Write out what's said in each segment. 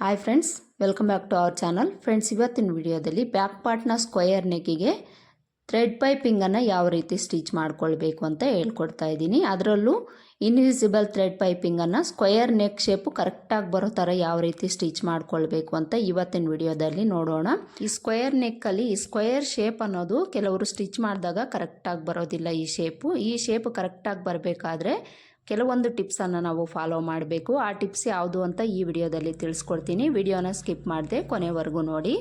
Hi friends welcome back to our channel friends ಇವತ್ತಿನ ವಿಡಿಯೋದಲ್ಲಿ back ಪಾರ್ಟ್ನ ಸ್ಕ್ವಯರ್ ನೆಕ್ಕಿಗೆ ಥ್ರೆಡ್ ಪೈಪಿಂಗನ್ನು ಯಾವ ರೀತಿ ಸ್ಟಿಚ್ ಮಾಡ್ಕೊಳ್ಬೇಕು ಅಂತ ಹೇಳ್ಕೊಡ್ತಾ ಇದ್ದೀನಿ. ಅದರಲ್ಲೂ ಇನ್ವಿಸಿಬಲ್ ಥ್ರೆಡ್ ಪೈಪಿಂಗನ್ನು ಸ್ಕ್ವಯರ್ ನೆಕ್ ಶೇಪು ಕರೆಕ್ಟಾಗಿ ಬರೋ ಥರ ಯಾವ ರೀತಿ ಸ್ಟಿಚ್ ಮಾಡ್ಕೊಳ್ಬೇಕು ಅಂತ ಇವತ್ತಿನ ವಿಡಿಯೋದಲ್ಲಿ ನೋಡೋಣ. ಈ ಸ್ಕ್ವಯರ್ ನೆಕ್ಕಲ್ಲಿ ಈ ಸ್ಕ್ವಯರ್ ಶೇಪ್ ಅನ್ನೋದು ಕೆಲವರು ಸ್ಟಿಚ್ ಮಾಡಿದಾಗ ಕರೆಕ್ಟಾಗಿ ಬರೋದಿಲ್ಲ ಈ ಶೇಪು ಈ ಶೇಪ್ ಕರೆಕ್ಟಾಗಿ ಬರಬೇಕಾದ್ರೆ ಕೆಲವೊಂದು ಟಿಪ್ಸನ್ನು ನಾವು ಫಾಲೋ ಮಾಡಬೇಕು. ಆ ಟಿಪ್ಸ್ ಯಾವುದು ಅಂತ ಈ ವಿಡಿಯೋದಲ್ಲಿ ತಿಳಿಸ್ಕೊಡ್ತೀನಿ. ವಿಡಿಯೋನ ಸ್ಕಿಪ್ ಮಾಡಿದೆ ಕೊನೆವರೆಗೂ ನೋಡಿ.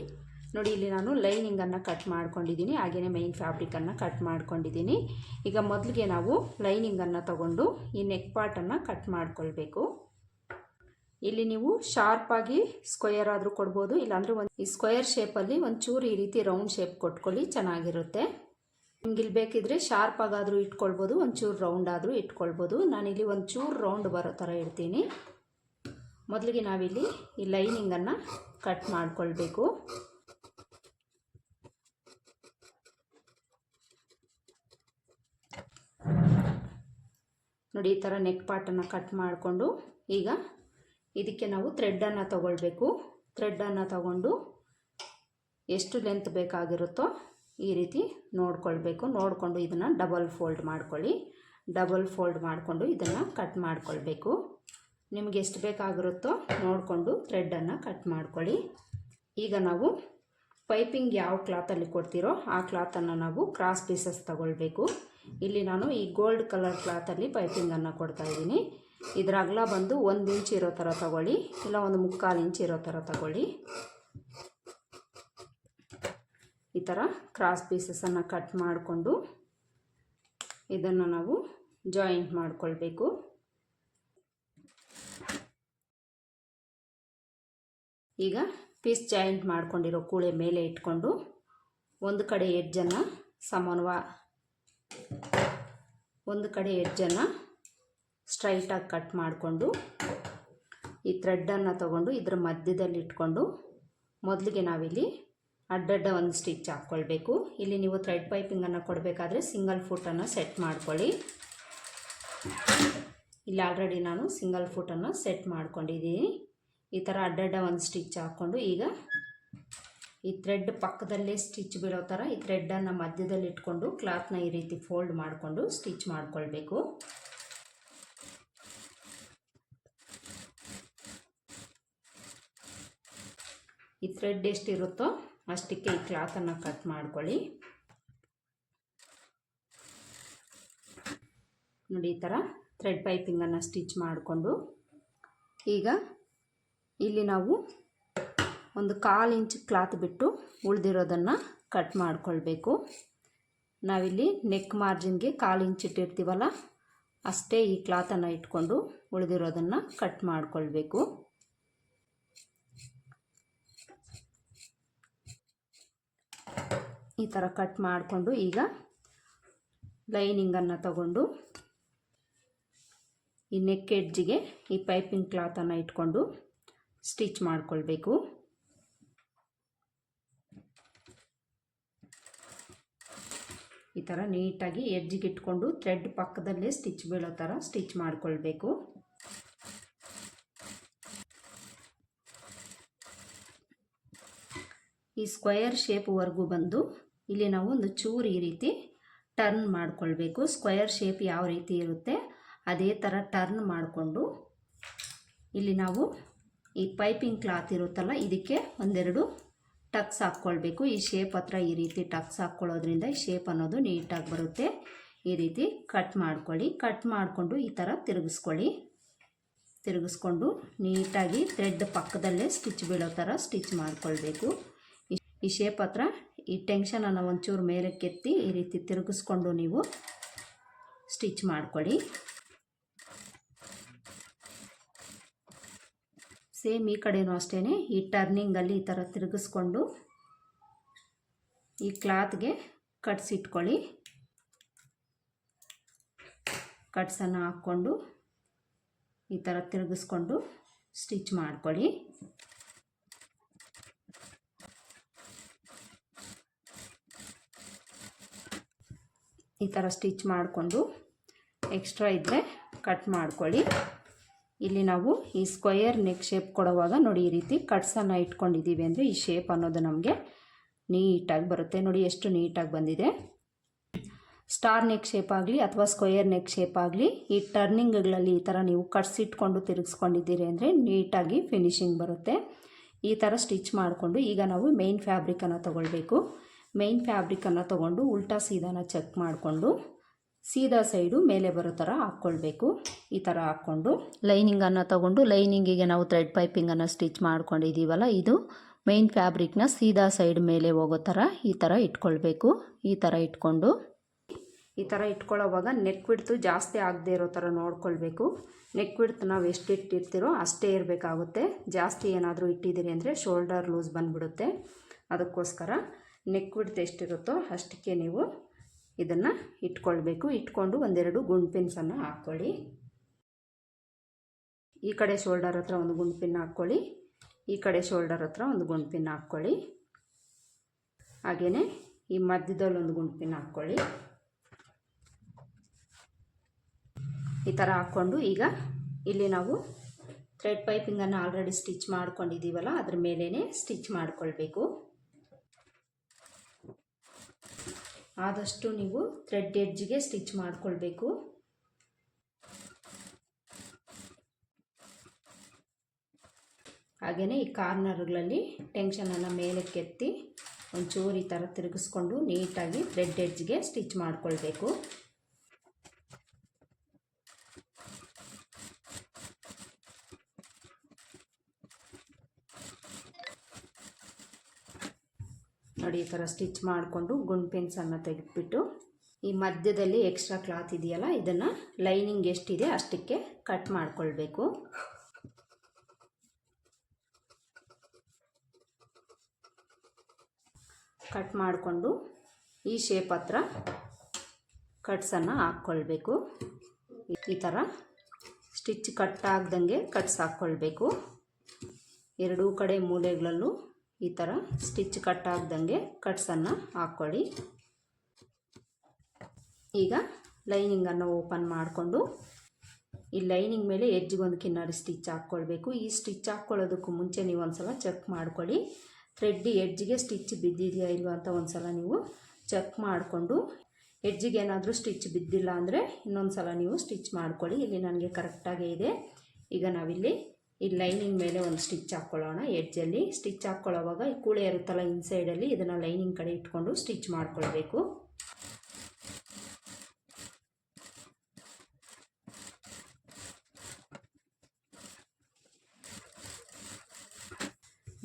ನೋಡಿ, ಇಲ್ಲಿ ನಾನು ಲೈನಿಂಗನ್ನು ಕಟ್ ಮಾಡ್ಕೊಂಡಿದ್ದೀನಿ. ಹಾಗೆಯೇ ಮೈನ್ ಫ್ಯಾಬ್ರಿಕನ್ನು ಕಟ್ ಮಾಡ್ಕೊಂಡಿದ್ದೀನಿ. ಈಗ ಮೊದಲಿಗೆ ನಾವು ಲೈನಿಂಗನ್ನು ತಗೊಂಡು ಈ ನೆಕ್ ಪಾರ್ಟನ್ನು ಕಟ್ ಮಾಡ್ಕೊಳ್ಬೇಕು. ಇಲ್ಲಿ ನೀವು ಶಾರ್ಪಾಗಿ ಸ್ಕ್ವಯರ್ ಆದರೂ ಕೊಡ್ಬೋದು. ಇಲ್ಲಾಂದರೆ ಒಂದು ಈ ಸ್ಕ್ವಯರ್ ಶೇಪಲ್ಲಿ ಒಂಚೂರು ಈ ರೀತಿ ರೌಂಡ್ ಶೇಪ್ ಕೊಟ್ಕೊಳ್ಳಿ, ಚೆನ್ನಾಗಿರುತ್ತೆ. ನಿಮ್ಗೆ ಬೇಕಿದ್ರೆ ಶಾರ್ಪ್ ಆಗಾದ್ರೂ ಇಟ್ಕೊಳ್ಬೋದು, ಒಂಚೂರು ರೌಂಡ್ ಆದರೂ ಇಟ್ಕೊಳ್ಬೋದು. ನಾನಿಲ್ಲಿ ಒಂಚೂರು ರೌಂಡ್ ಬರೋ ಥರ ಇಡ್ತೀನಿ. ಮೊದಲಿಗೆ ನಾವಿಲ್ಲಿ ಈ ಲೈನಿಂಗನ್ನು ಕಟ್ ಮಾಡಿಕೊಳ್ಬೇಕು. ನೋಡಿ, ಈ ಥರ ನೆಕ್ ಪಾರ್ಟನ್ನು ಕಟ್ ಮಾಡಿಕೊಂಡು ಈಗ ಇದಕ್ಕೆ ನಾವು ಥ್ರೆಡ್ಡನ್ನು ತಗೊಳ್ಬೇಕು. ಥ್ರೆಡ್ಡನ್ನು ತಗೊಂಡು ಎಷ್ಟು ಲೆಂತ್ ಬೇಕಾಗಿರುತ್ತೋ ಈ ರೀತಿ ನೋಡ್ಕೊಳ್ಬೇಕು. ನೋಡಿಕೊಂಡು ಇದನ್ನು ಡಬಲ್ ಫೋಲ್ಡ್ ಮಾಡ್ಕೊಳ್ಳಿ. ಡಬಲ್ ಫೋಲ್ಡ್ ಮಾಡಿಕೊಂಡು ಇದನ್ನು ಕಟ್ ಮಾಡ್ಕೊಳ್ಬೇಕು. ನಿಮ್ಗೆ ಎಷ್ಟು ಬೇಕಾಗಿರುತ್ತೋ ನೋಡಿಕೊಂಡು ಥ್ರೆಡ್ಡನ್ನು ಕಟ್ ಮಾಡ್ಕೊಳ್ಳಿ. ಈಗ ನಾವು ಪೈಪಿಂಗ್ ಯಾವ ಕ್ಲಾತಲ್ಲಿ ಕೊಡ್ತೀರೋ ಆ ಕ್ಲಾತನ್ನು ನಾವು ಕ್ರಾಸ್ ಪೀಸಸ್ ತಗೊಳ್ಬೇಕು. ಇಲ್ಲಿ ನಾನು ಈ ಗೋಲ್ಡ್ ಕಲರ್ ಕ್ಲಾತಲ್ಲಿ ಪೈಪಿಂಗನ್ನು ಕೊಡ್ತಾ ಇದ್ದೀನಿ. ಇದರ ಅಗಲ ಬಂದು ಒಂದು ಇಂಚ್ ಇರೋ ಥರ ತಗೊಳ್ಳಿ. ಇಲ್ಲ ಒಂದು ಮುಕ್ಕಾಲು ಇಂಚ್ ಇರೋ ಥರ ತಗೊಳ್ಳಿ. ಈ ಥರ ಕ್ರಾಸ್ ಪೀಸಸನ್ನು ಕಟ್ ಮಾಡಿಕೊಂಡು ಇದನ್ನು ನಾವು ಜಾಯಿಂಟ್ ಮಾಡಿಕೊಳ್ಬೇಕು. ಈಗ ಪೀಸ್ ಜಾಯಿಂಟ್ ಮಾಡ್ಕೊಂಡಿರೋ ಕೂಳೆ ಮೇಲೆ ಇಟ್ಕೊಂಡು ಒಂದು ಕಡೆ ಎಡ್ಜನ್ನು ಸಮನ್ವ ಒಂದು ಕಡೆ ಎಡ್ಜನ್ನು ಸ್ಟ್ರೈಟಾಗಿ ಕಟ್ ಮಾಡಿಕೊಂಡು ಈ ಥ್ರೆಡ್ಡನ್ನು ತಗೊಂಡು ಇದರ ಮಧ್ಯದಲ್ಲಿ ಇಟ್ಕೊಂಡು ಮೊದಲಿಗೆ ನಾವಿಲ್ಲಿ ಅಡ್ಡಡ್ಡ ಒಂದು ಸ್ಟಿಚ್ ಹಾಕ್ಕೊಳ್ಬೇಕು. ಇಲ್ಲಿ ನೀವು ಥ್ರೆಡ್ ಪೈಪಿಂಗನ್ನು ಕೊಡಬೇಕಾದ್ರೆ ಸಿಂಗಲ್ ಫುಟನ್ನು ಸೆಟ್ ಮಾಡ್ಕೊಳ್ಳಿ. ಇಲ್ಲಿ ಆಲ್ರೆಡಿ ನಾನು ಸಿಂಗಲ್ ಫುಟನ್ನು ಸೆಟ್ ಮಾಡ್ಕೊಂಡಿದ್ದೀನಿ. ಈ ಥರ ಅಡ್ಡಡ್ಡ ಒಂದು ಸ್ಟಿಚ್ ಹಾಕ್ಕೊಂಡು ಈಗ ಈ ಥ್ರೆಡ್ ಪಕ್ಕದಲ್ಲೇ ಸ್ಟಿಚ್ ಬೀಳೋ ಥರ ಈ ಥ್ರೆಡ್ಡನ್ನು ಮಧ್ಯದಲ್ಲಿ ಇಟ್ಕೊಂಡು ಕ್ಲಾತ್ನ ಈ ರೀತಿ ಫೋಲ್ಡ್ ಮಾಡಿಕೊಂಡು ಸ್ಟಿಚ್ ಮಾಡಿಕೊಳ್ಬೇಕು. ಈ ಥ್ರೆಡ್ ಎಷ್ಟಿರುತ್ತೋ ಅಷ್ಟಕ್ಕೆ ಈ ಕ್ಲಾತನ್ನು ಕಟ್ ಮಾಡ್ಕೊಳ್ಳಿ. ನೋಡಿ ಈ ಥರ ಥ್ರೆಡ್ ಪೈಪಿಂಗನ್ನು ಸ್ಟಿಚ್ ಮಾಡಿಕೊಂಡು. ಈಗ ಇಲ್ಲಿ ನಾವು ಒಂದು ಕಾಲು ಇಂಚ್ ಕ್ಲಾತ್ ಬಿಟ್ಟು ಉಳಿದಿರೋದನ್ನು ಕಟ್ ಮಾಡಿಕೊಳ್ಬೇಕು. ನಾವಿಲ್ಲಿ ನೆಕ್ ಮಾರ್ಜಿನ್ಗೆ ಕಾಲು ಇಂಚ್ ಇಟ್ಟಿರ್ತೀವಲ್ಲ, ಅಷ್ಟೇ ಈ ಕ್ಲಾತನ್ನು ಇಟ್ಕೊಂಡು ಉಳಿದಿರೋದನ್ನು ಕಟ್ ಮಾಡ್ಕೊಳ್ಬೇಕು. ಈ ಥರ ಕಟ್ ಮಾಡಿಕೊಂಡು ಈಗ ಲೈನಿಂಗನ್ನು ತಗೊಂಡು ಈ ನೆಕ್ ಎಡ್ಜಿಗೆ ಈ ಪೈಪಿಂಗ್ ಕ್ಲಾತನ್ನು ಇಟ್ಕೊಂಡು ಸ್ಟಿಚ್ ಮಾಡಿಕೊಳ್ಬೇಕು. ಈ ಥರ ನೀಟಾಗಿ ಎಡ್ಜಿಗೆ ಇಟ್ಕೊಂಡು ಥ್ರೆಡ್ ಪಕ್ಕದಲ್ಲೇ ಸ್ಟಿಚ್ ಬೀಳೋ ಥರ ಸ್ಟಿಚ್ ಮಾಡಿಕೊಳ್ಬೇಕು. ಈ ಸ್ಕ್ವಯರ್ ಶೇಪ್ವರೆಗೂ ಬಂದು ಇಲ್ಲಿ ನಾವು ಒಂದು ಚೂರು ಈ ರೀತಿ ಟರ್ನ್ ಮಾಡಿಕೊಳ್ಬೇಕು. ಸ್ಕ್ವಯರ್ ಶೇಪ್ ಯಾವ ರೀತಿ ಇರುತ್ತೆ ಅದೇ ಥರ ಟರ್ನ್ ಮಾಡಿಕೊಂಡು ಇಲ್ಲಿ ನಾವು ಈ ಪೈಪಿಂಗ್ ಕ್ಲಾತ್ ಇರುತ್ತಲ್ಲ ಇದಕ್ಕೆ ಒಂದೆರಡು ಟಕ್ಸ್ ಹಾಕ್ಕೊಳ್ಬೇಕು. ಈ ಶೇಪ್ ಹತ್ರ ಈ ರೀತಿ ಟಕ್ಸ್ ಹಾಕ್ಕೊಳ್ಳೋದ್ರಿಂದ ಈ ಶೇಪ್ ಅನ್ನೋದು ನೀಟಾಗಿ ಬರುತ್ತೆ. ಈ ರೀತಿ ಕಟ್ ಮಾಡ್ಕೊಳ್ಳಿ. ಕಟ್ ಮಾಡಿಕೊಂಡು ಈ ಥರ ತಿರುಗಿಸ್ಕೊಳ್ಳಿ. ತಿರುಗಿಸ್ಕೊಂಡು ನೀಟಾಗಿ ಥ್ರೆಡ್ ಪಕ್ಕದಲ್ಲೇ ಸ್ಟಿಚ್ ಬೀಳೋ ಥರ ಸ್ಟಿಚ್ ಮಾಡ್ಕೊಳ್ಬೇಕು. ಈ ಶೇಪ್ ಹತ್ರ ಈ ಟೆನ್ಷನನ್ನು ಒಂಚೂರು ಮೇಲೆ ಕೆತ್ತಿ ಈ ರೀತಿ ತಿರುಗಿಸ್ಕೊಂಡು ನೀವು ಸ್ಟಿಚ್ ಮಾಡ್ಕೊಳ್ಳಿ. ಸೇಮ್ ಈ ಕಡೆಯೂ ಅಷ್ಟೇ ಈ ಟರ್ನಿಂಗಲ್ಲಿ ಈ ಥರ ತಿರುಗಿಸ್ಕೊಂಡು ಈ ಕ್ಲಾತ್ಗೆ ಕಟ್ಸಿಟ್ಕೊಳ್ಳಿ ಕಟ್ಸನ್ನು ಹಾಕ್ಕೊಂಡು ಈ ಥರ ತಿರುಗಿಸ್ಕೊಂಡು ಸ್ಟಿಚ್ ಮಾಡ್ಕೊಳ್ಳಿ. ಈ ಥರ ಸ್ಟಿಚ್ ಮಾಡಿಕೊಂಡು ಎಕ್ಸ್ಟ್ರಾ ಇದ್ದರೆ ಕಟ್ ಮಾಡ್ಕೊಳ್ಳಿ. ಇಲ್ಲಿ ನಾವು ಈ ಸ್ಕ್ವಯರ್ ನೆಕ್ ಶೇಪ್ ಕೊಡುವಾಗ ನೋಡಿ ಈ ರೀತಿ ಕಟ್ಸನ್ನು ಇಟ್ಕೊಂಡಿದ್ದೀವಿ ಅಂದರೆ ಈ ಶೇಪ್ ಅನ್ನೋದು ನಮಗೆ ನೀಟಾಗಿ ಬರುತ್ತೆ. ನೋಡಿ ಎಷ್ಟು ನೀಟಾಗಿ ಬಂದಿದೆ. ಸ್ಟಾರ್ ನೆಕ್ ಶೇಪ್ ಆಗಲಿ ಅಥವಾ ಸ್ಕ್ವಯರ್ ನೆಕ್ ಶೇಪ್ ಆಗಲಿ ಈ ಟರ್ನಿಂಗ್ಗಳಲ್ಲಿ ಈ ಥರ ನೀವು ಕಟ್ಸಿಟ್ಕೊಂಡು ತಿರುಗಿಸ್ಕೊಂಡಿದ್ದೀರಿ ಅಂದರೆ ನೀಟಾಗಿ ಫಿನಿಶಿಂಗ್ ಬರುತ್ತೆ. ಈ ಥರ ಸ್ಟಿಚ್ ಮಾಡಿಕೊಂಡು ಈಗ ನಾವು ಮೇನ್ ಫ್ಯಾಬ್ರಿಕನ್ನು ತೊಗೊಳ್ಬೇಕು. ಮೇಯ್ನ್ ಫ್ಯಾಬ್ರಿಕನ್ನು ತೊಗೊಂಡು ಉಲ್ಟಾ ಸೀದಾನ ಚೆಕ್ ಮಾಡಿಕೊಂಡು ಸೀದಾ ಸೈಡು ಮೇಲೆ ಬರೋ ಥರ ಹಾಕ್ಕೊಳ್ಬೇಕು. ಈ ಥರ ಹಾಕ್ಕೊಂಡು ಲೈನಿಂಗನ್ನು ತಗೊಂಡು ಲೈನಿಂಗಿಗೆ ನಾವು ಥ್ರೆಡ್ ಪೈಪಿಂಗನ್ನು ಸ್ಟಿಚ್ ಮಾಡ್ಕೊಂಡಿದ್ದೀವಲ್ಲ ಇದು ಮೇಯ್ನ್ ಫ್ಯಾಬ್ರಿಕ್ನ ಸೀದಾ ಸೈಡ್ ಮೇಲೆ ಹೋಗೋ ಥರ ಈ ಥರ ಇಟ್ಕೊಳ್ಬೇಕು. ಈ ಥರ ಇಟ್ಕೊಂಡು ಈ ಥರ ಇಟ್ಕೊಳ್ಳೋವಾಗ ನೆಕ್ ಬಿಡ್ತು ಜಾಸ್ತಿ ಆಗದೆ ಇರೋ ಥರ ನೋಡ್ಕೊಳ್ಬೇಕು. ನೆಕ್ ಬಿಡ್ತು ನಾವು ಎಷ್ಟು ಇಟ್ಟಿರ್ತೀರೋ ಅಷ್ಟೇ ಇರಬೇಕಾಗುತ್ತೆ. ಜಾಸ್ತಿ ಏನಾದರೂ ಇಟ್ಟಿದ್ದೀರಿ ಅಂದರೆ ಶೋಲ್ಡರ್ ಲೂಸ್ ಬಂದುಬಿಡುತ್ತೆ. ಅದಕ್ಕೋಸ್ಕರ ನೆಕ್ ಬಿಡ್ತು ಎಷ್ಟಿರುತ್ತೋ ಅಷ್ಟಕ್ಕೆ ನೀವು ಇದನ್ನು ಇಟ್ಕೊಳ್ಬೇಕು. ಇಟ್ಕೊಂಡು ಒಂದೆರಡು ಗುಂಡ್ ಪಿನ್ಸನ್ನು ಹಾಕ್ಕೊಳ್ಳಿ. ಈ ಕಡೆ ಶೋಲ್ಡರ್ ಹತ್ರ ಒಂದು ಗುಂಡ್ ಪಿನ್ ಹಾಕ್ಕೊಳ್ಳಿ. ಈ ಕಡೆ ಶೋಲ್ಡರ್ ಹತ್ರ ಒಂದು ಗುಂಡ್ ಪಿನ್ ಹಾಕ್ಕೊಳ್ಳಿ. ಹಾಗೆಯೇ ಈ ಮಧ್ಯದಲ್ಲಿ ಒಂದು ಗುಂಡ್ ಪಿನ್ ಹಾಕ್ಕೊಳ್ಳಿ. ಈ ಥರ ಹಾಕ್ಕೊಂಡು ಈಗ ಇಲ್ಲಿ ನಾವು ಥ್ರೆಡ್ ಪೈಪಿಂಗನ್ನು ಆಲ್ರೆಡಿ ಸ್ಟಿಚ್ ಮಾಡ್ಕೊಂಡಿದ್ದೀವಲ್ಲ, ಅದ್ರ ಮೇಲೇ ಸ್ಟಿಚ್ ಮಾಡ್ಕೊಳ್ಬೇಕು. ಆದಷ್ಟು ನೀವು ಥ್ರೆಡ್ ಎಡ್ಜ್ಗೆ ಸ್ಟಿಚ್ ಮಾಡಿಕೊಳ್ಬೇಕು. ಹಾಗೆಯೇ ಈ ಕಾರ್ನರ್ಗಳಲ್ಲಿ ಟೆನ್ಷನನ್ನು ಮೇಲೆ ಎತ್ತಿ ಒಂಚೂರು ಈ ಥರ ತಿರುಗಿಸ್ಕೊಂಡು ನೀಟಾಗಿ ಥ್ರೆಡ್ ಎಡ್ಜ್ಗೆ ಸ್ಟಿಚ್ ಮಾಡ್ಕೊಳ್ಬೇಕು. ಈ ಥರ ಸ್ಟಿಚ್ ಮಾಡಿಕೊಂಡು ಗುಂಡ್ ಪಿನ್ಸನ್ನು ತೆಗೆದುಬಿಟ್ಟು ಈ ಮಧ್ಯದಲ್ಲಿ ಎಕ್ಸ್ಟ್ರಾ ಕ್ಲಾತ್ ಇದೆಯಲ್ಲ, ಇದನ್ನು ಲೈನಿಂಗ್ ಎಷ್ಟಿದೆ ಅಷ್ಟಕ್ಕೆ ಕಟ್ ಮಾಡಿಕೊಳ್ಬೇಕು. ಕಟ್ ಮಾಡಿಕೊಂಡು ಈ ಶೇಪ್ ಹತ್ರ ಕಟ್ಸನ್ನು ಹಾಕ್ಕೊಳ್ಬೇಕು. ಈ ಥರ ಸ್ಟಿಚ್ ಕಟ್ ಆಗ್ದಂಗೆ ಕಟ್ಸ್ ಹಾಕ್ಕೊಳ್ಬೇಕು. ಎರಡೂ ಕಡೆ ಮೂಲೆಗಳಲ್ಲೂ ಈ ಥರ ಸ್ಟಿಚ್ ಕಟ್ ಆಗ್ದಂಗೆ ಕಟ್ಸನ್ನು ಹಾಕ್ಕೊಳ್ಳಿ. ಈಗ ಲೈನಿಂಗನ್ನು ಓಪನ್ ಮಾಡಿಕೊಂಡು ಈ ಲೈನಿಂಗ್ ಮೇಲೆ ಎಜ್ಜಿಗೊಂದು ಕಿನ್ನಾರಿ ಸ್ಟಿಚ್ ಹಾಕ್ಕೊಳ್ಬೇಕು. ಈ ಸ್ಟಿಚ್ ಹಾಕ್ಕೊಳ್ಳೋದಕ್ಕೂ ಮುಂಚೆ ನೀವು ಒಂದು ಸಲ ಚೆಕ್ ಮಾಡ್ಕೊಳ್ಳಿ. ಥ್ರೆಡ್ ಎಡ್ಜಿಗೆ ಸ್ಟಿಚ್ ಬಿದ್ದಿದೆಯಾ ಇಲ್ವಾ ಅಂತ ಒಂದು ಸಲ ನೀವು ಚೆಕ್ ಮಾಡಿಕೊಂಡು ಎಡ್ಜಿಗೆ ಏನಾದರೂ ಸ್ಟಿಚ್ ಬಿದ್ದಿಲ್ಲ ಅಂದರೆ ಇನ್ನೊಂದು ಸಲ ನೀವು ಸ್ಟಿಚ್ ಮಾಡ್ಕೊಳ್ಳಿ. ಇಲ್ಲಿ ನನಗೆ ಕರೆಕ್ಟಾಗೇ ಇದೆ. ಈಗ ನಾವಿಲ್ಲಿ ಈ ಲೈನಿಂಗ್ ಮೇಲೆ ಒಂದು ಸ್ಟಿಚ್ ಹಾಕ್ಕೊಳ್ಳೋಣ ಎಡ್ಜಲ್ಲಿ ಸ್ಟಿಚ್ ಹಾಕ್ಕೊಳ್ಳೋವಾಗ ಈ ಕೂಳೆ ಇರುತ್ತಲ್ಲ ಇನ್ಸೈಡಲ್ಲಿ ಇದನ್ನು ಲೈನಿಂಗ್ ಕಡೆ ಇಟ್ಕೊಂಡು ಸ್ಟಿಚ್ ಮಾಡ್ಕೊಳ್ಬೇಕು.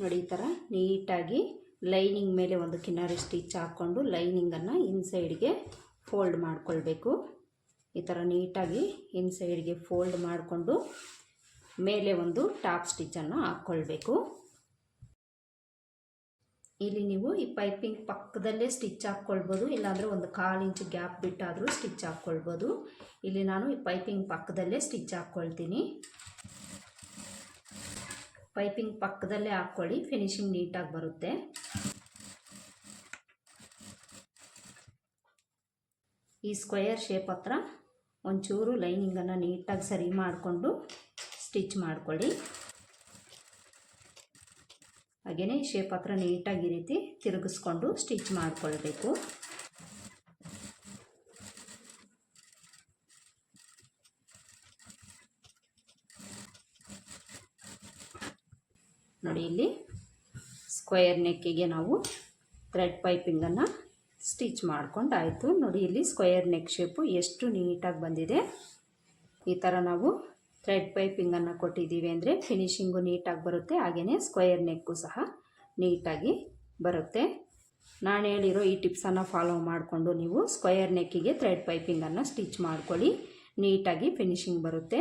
ನೋಡಿ ಈ ಥರ ನೀಟಾಗಿ ಲೈನಿಂಗ್ ಮೇಲೆ ಒಂದು ಕಿನಾರಿ ಸ್ಟಿಚ್ ಹಾಕ್ಕೊಂಡು ಲೈನಿಂಗನ್ನು ಇನ್ಸೈಡ್ಗೆ ಫೋಲ್ಡ್ ಮಾಡ್ಕೊಳ್ಬೇಕು. ಈ ಥರ ನೀಟಾಗಿ ಇನ್ಸೈಡ್ಗೆ ಫೋಲ್ಡ್ ಮಾಡಿಕೊಂಡು ಮೇಲೆ ಒಂದು ಟಾಪ್ ಸ್ಟಿಚ್ಚನ್ನು ಹಾಕ್ಕೊಳ್ಬೇಕು ಇಲ್ಲಿ ನೀವು ಈ ಪೈಪಿಂಗ್ ಪಕ್ಕದಲ್ಲೇ ಸ್ಟಿಚ್ ಹಾಕ್ಕೊಳ್ಬೋದು ಇಲ್ಲಾಂದರೆ ಒಂದು ಕಾಲು ಇಂಚು ಗ್ಯಾಪ್ ಬಿಟ್ಟಾದರೂ ಸ್ಟಿಚ್ ಹಾಕ್ಕೊಳ್ಬೋದು ಇಲ್ಲಿ ನಾನು ಈ ಪೈಪಿಂಗ್ ಪಕ್ಕದಲ್ಲೇ ಸ್ಟಿಚ್ ಹಾಕ್ಕೊಳ್ತೀನಿ ಪೈಪಿಂಗ್ ಪಕ್ಕದಲ್ಲೇ ಹಾಕ್ಕೊಳ್ಳಿ, ಫಿನಿಶಿಂಗ್ ನೀಟಾಗಿ ಬರುತ್ತೆ. ಈ ಸ್ಕ್ವಯರ್ ಶೇಪ್ ಹತ್ರ ಒಂಚೂರು ಲೈನಿಂಗನ್ನು ನೀಟಾಗಿ ಸರಿ ಮಾಡಿಕೊಂಡು ಸ್ಟಿಚ್ ಮಾಡ್ಕೊಳ್ಳಿ. ಹಾಗೆಯೇ ಶೇಪ್ ಹತ್ರ ನೀಟಾಗಿ ಈ ರೀತಿ ತಿರುಗಿಸ್ಕೊಂಡು ಸ್ಟಿಚ್ ಮಾಡಿಕೊಳ್ಬೇಕು. ನೋಡಿ ಇಲ್ಲಿ ಸ್ಕ್ವಯರ್ ನೆಕ್ಕಿಗೆ ನಾವು ಥ್ರೆಡ್ ಪೈಪಿಂಗನ್ನು ಸ್ಟಿಚ್ ಮಾಡ್ಕೊಂಡಾಯಿತು. ನೋಡಿ ಇಲ್ಲಿ ಸ್ಕ್ವಯರ್ ನೆಕ್ ಶೇಪು ಎಷ್ಟು ನೀಟಾಗಿ ಬಂದಿದೆ. ಈ ಥರ ನಾವು ಥ್ರೆಡ್ ಪೈಪಿಂಗನ್ನು ಕೊಟ್ಟಿದ್ದೀವಿ ಅಂದರೆ ಫಿನಿಶಿಂಗು ನೀಟಾಗಿ ಬರುತ್ತೆ. ಹಾಗೆಯೇ ಸ್ಕ್ವಯರ್ ನೆಕ್ಕು ಸಹ ನೀಟಾಗಿ ಬರುತ್ತೆ. ನಾನು ಹೇಳಿರೋ ಈ ಟಿಪ್ಸನ್ನು ಫಾಲೋ ಮಾಡಿಕೊಂಡು ನೀವು ಸ್ಕ್ವಯರ್ ನೆಕ್ಕಿಗೆ ಥ್ರೆಡ್ ಪೈಪಿಂಗನ್ನು ಸ್ಟಿಚ್ ಮಾಡ್ಕೊಳ್ಳಿ. ನೀಟಾಗಿ ಫಿನಿಶಿಂಗ್ ಬರುತ್ತೆ.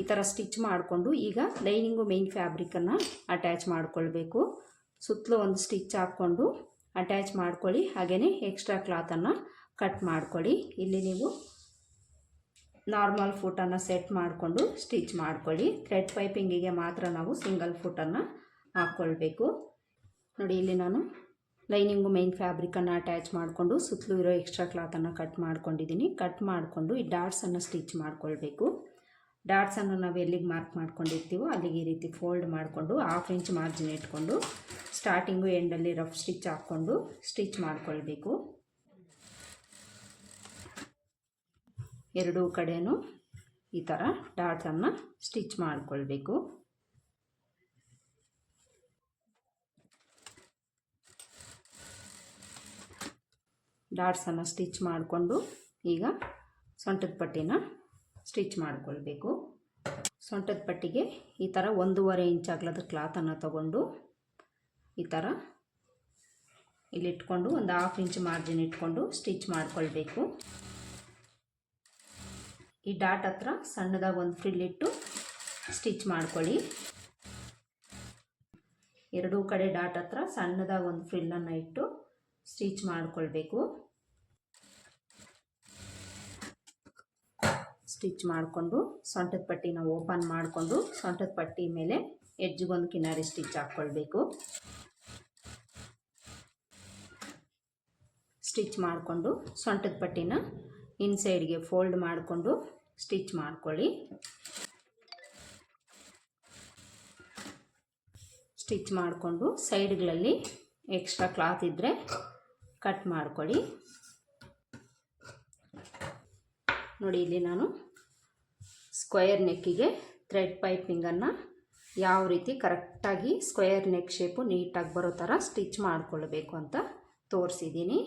ಈ ಥರ ಸ್ಟಿಚ್ ಮಾಡಿಕೊಂಡು ಈಗ ಲೈನಿಂಗು ಮೇಯ್ನ್ ಫ್ಯಾಬ್ರಿಕನ್ನು ಅಟ್ಯಾಚ್ ಮಾಡಿಕೊಳ್ಬೇಕು. ಸುತ್ತಲೂ ಒಂದು ಸ್ಟಿಚ್ ಹಾಕ್ಕೊಂಡು ಅಟ್ಯಾಚ್ ಮಾಡ್ಕೊಳ್ಳಿ. ಹಾಗೆಯೇ ಎಕ್ಸ್ಟ್ರಾ ಕ್ಲಾತನ್ನು ಕಟ್ ಮಾಡ್ಕೊಳ್ಳಿ. ಇಲ್ಲಿ ನೀವು ನಾರ್ಮಲ್ ಫುಟನ್ನು ಸೆಟ್ ಮಾಡಿಕೊಂಡು ಸ್ಟಿಚ್ ಮಾಡ್ಕೊಳ್ಳಿ. ಥ್ರೆಡ್ ಪೈಪಿಂಗಿಗೆ ಮಾತ್ರ ನಾವು ಸಿಂಗಲ್ ಫುಟನ್ನು ಹಾಕ್ಕೊಳ್ಬೇಕು. ನೋಡಿ, ಇಲ್ಲಿ ನಾನು ಲೈನಿಂಗು ಮೈನ್ ಫ್ಯಾಬ್ರಿಕನ್ನು ಅಟ್ಯಾಚ್ ಮಾಡಿಕೊಂಡು ಸುತ್ತಲೂ ಇರೋ ಎಕ್ಸ್ಟ್ರಾ ಕ್ಲಾತನ್ನು ಕಟ್ ಮಾಡ್ಕೊಂಡಿದ್ದೀನಿ. ಕಟ್ ಮಾಡಿಕೊಂಡು ಈ ಡಾಟ್ಸನ್ನು ಸ್ಟಿಚ್ ಮಾಡ್ಕೊಳ್ಬೇಕು. ಡಾಟ್ಸನ್ನು ನಾವು ಎಲ್ಲಿಗೆ ಮಾರ್ಕ್ ಮಾಡ್ಕೊಂಡಿರ್ತೀವೋ ಅಲ್ಲಿಗೆ ಈ ರೀತಿ ಫೋಲ್ಡ್ ಮಾಡಿಕೊಂಡು ಹಾಫ್ ಇಂಚ್ ಮಾರ್ಜಿನ್ ಇಟ್ಕೊಂಡು ಸ್ಟಾರ್ಟಿಂಗು ಎಂಡಲ್ಲಿ ರಫ್ ಸ್ಟಿಚ್ ಹಾಕ್ಕೊಂಡು ಸ್ಟಿಚ್ ಮಾಡ್ಕೊಳ್ಬೇಕು. ಎರಡೂ ಕಡೆಯೂ ಈ ಥರ ಡಾಟ್ಸನ್ನು ಸ್ಟಿಚ್ ಮಾಡಿಕೊಳ್ಬೇಕು. ಡಾಟ್ಸನ್ನು ಸ್ಟಿಚ್ ಮಾಡಿಕೊಂಡು ಈಗ ಸೊಂಟದ ಪಟ್ಟಿನ ಸ್ಟಿಚ್ ಮಾಡಿಕೊಳ್ಬೇಕು. ಸೊಂಟದ ಪಟ್ಟಿಗೆ ಈ ಥರ ಒಂದೂವರೆ ಇಂಚ್ ಅಗಲದ ಕ್ಲಾತನ್ನು ತಗೊಂಡು ಈ ಥರ ಇಲ್ಲಿಟ್ಕೊಂಡು ಒಂದು ಹಾಫ್ ಇಂಚ್ ಮಾರ್ಜಿನ್ ಇಟ್ಕೊಂಡು ಸ್ಟಿಚ್ ಮಾಡ್ಕೊಳ್ಬೇಕು. ಈ ಡಾಟ್ ಹತ್ರ ಸಣ್ಣದಾಗಿ ಒಂದು ಫ್ರಿಲ್ ಇಟ್ಟು ಸ್ಟಿಚ್ ಮಾಡ್ಕೊಳ್ಳಿ. ಎರಡೂ ಕಡೆ ಡಾಟ್ ಹತ್ರ ಸಣ್ಣದಾಗಿ ಒಂದು ಫ್ರಿಲ್ಲನ್ನು ಇಟ್ಟು ಸ್ಟಿಚ್ ಮಾಡಿಕೊಳ್ಬೇಕು. ಸ್ಟಿಚ್ ಮಾಡಿಕೊಂಡು ಸೊಂಟದ ಪಟ್ಟಿನ ಓಪನ್ ಮಾಡಿಕೊಂಡು ಸೊಂಟದ ಪಟ್ಟಿ ಮೇಲೆ ಎಜ್ಜಿಗೊಂದು ಕಿನಾರಿ ಸ್ಟಿಚ್ ಹಾಕ್ಕೊಳ್ಬೇಕು ಸ್ಟಿಚ್ ಮಾಡಿಕೊಂಡು ಸೊಂಟದ ಪಟ್ಟಿನ ಇನ್ಸೈಡ್ಗೆ ಫೋಲ್ಡ್ ಮಾಡಿಕೊಂಡು ಸ್ಟಿಚ್ ಮಾಡ್ಕೊಳ್ಳಿ. ಸ್ಟಿಚ್ ಮಾಡಿಕೊಂಡು ಸೈಡ್ಗಳಲ್ಲಿ ಎಕ್ಸ್ಟ್ರಾ ಕ್ಲಾತ್ ಇದ್ದರೆ ಕಟ್ ಮಾಡ್ಕೊಳ್ಳಿ. ನೋಡಿ, ಇಲ್ಲಿ ನಾನು ಸ್ಕ್ವಯರ್ ನೆಕ್ಕಿಗೆ ಥ್ರೆಡ್ ಪೈಪಿಂಗನ್ನು ಯಾವ ರೀತಿ ಕರೆಕ್ಟಾಗಿ ಸ್ಕ್ವಯರ್ ನೆಕ್ ಶೇಪು ನೀಟಾಗಿ ಬರೋ ಥರ ಸ್ಟಿಚ್ ಮಾಡಿಕೊಳ್ಬೇಕು ಅಂತ ತೋರಿಸಿದ್ದೀನಿ.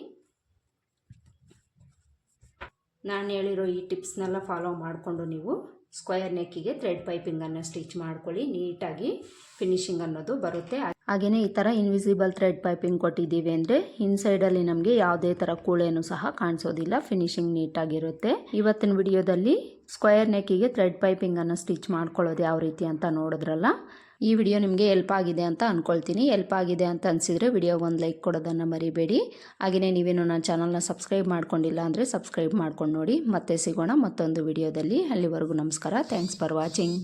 ನಾನು ಹೇಳಿರೋ ಈ ಟಿಪ್ಸ್ನೆಲ್ಲ ಫಾಲೋ ಮಾಡಿಕೊಂಡು ನೀವು ಸ್ಕ್ವಯರ್ ನೆಕ್ಕಿಗೆ ಥ್ರೆಡ್ ಪೈಪಿಂಗನ್ನು ಸ್ಟಿಚ್ ಮಾಡ್ಕೊಳ್ಳಿ, ನೀಟಾಗಿ ಫಿನಿಶಿಂಗ್ ಅನ್ನೋದು ಬರುತ್ತೆ. ಹಾಗೆಯೇ ಈ ಥರ ಇನ್ವಿಸಿಬಲ್ ಥ್ರೆಡ್ ಪೈಪಿಂಗ್ ಕೊಟ್ಟಿದ್ದೀವಿ ಅಂದರೆ ಇನ್ಸೈಡಲ್ಲಿ ನಮಗೆ ಯಾವುದೇ ಥರ ಕೂಳೆನೂ ಸಹ ಕಾಣಿಸೋದಿಲ್ಲ ಫಿನಿಶಿಂಗ್ ನೀಟಾಗಿರುತ್ತೆ. ಇವತ್ತಿನ ವಿಡಿಯೋದಲ್ಲಿ ಸ್ಕ್ವಯರ್ ನೆಕ್ಕಿಗೆ ಥ್ರೆಡ್ ಪೈಪಿಂಗನ್ನು ಸ್ಟಿಚ್ ಮಾಡ್ಕೊಳ್ಳೋದು ಯಾವ ರೀತಿ ಅಂತ ನೋಡಿದ್ರಲ್ಲ? ಈ ವಿಡಿಯೋ ನಿಮಗೆ ಎಲ್ಪ್ ಆಗಿದೆ ಅಂತ ಅಂದ್ಕೊಳ್ತೀನಿ ಎಲ್ಪ್ ಆಗಿದೆ ಅಂತ ಅನಿಸಿದರೆ ವಿಡಿಯೋಗೆ ಒಂದು ಲೈಕ್ ಕೊಡೋದನ್ನು ಮರಿಬೇಡಿ. ಹಾಗೆಯೇ ನೀವೇನು ನನ್ನ ಚಾನಲ್ನ ಸಬ್ಸ್ಕ್ರೈಬ್ ಮಾಡ್ಕೊಂಡಿಲ್ಲ ಅಂದರೆ ಸಬ್ಸ್ಕ್ರೈಬ್ ಮಾಡ್ಕೊಂಡು ನೋಡಿ. ಮತ್ತೆ ಸಿಗೋಣ ಮತ್ತೊಂದು ವಿಡಿಯೋದಲ್ಲಿ. ಅಲ್ಲಿವರೆಗೂ ನಮಸ್ಕಾರ. Thanks for watching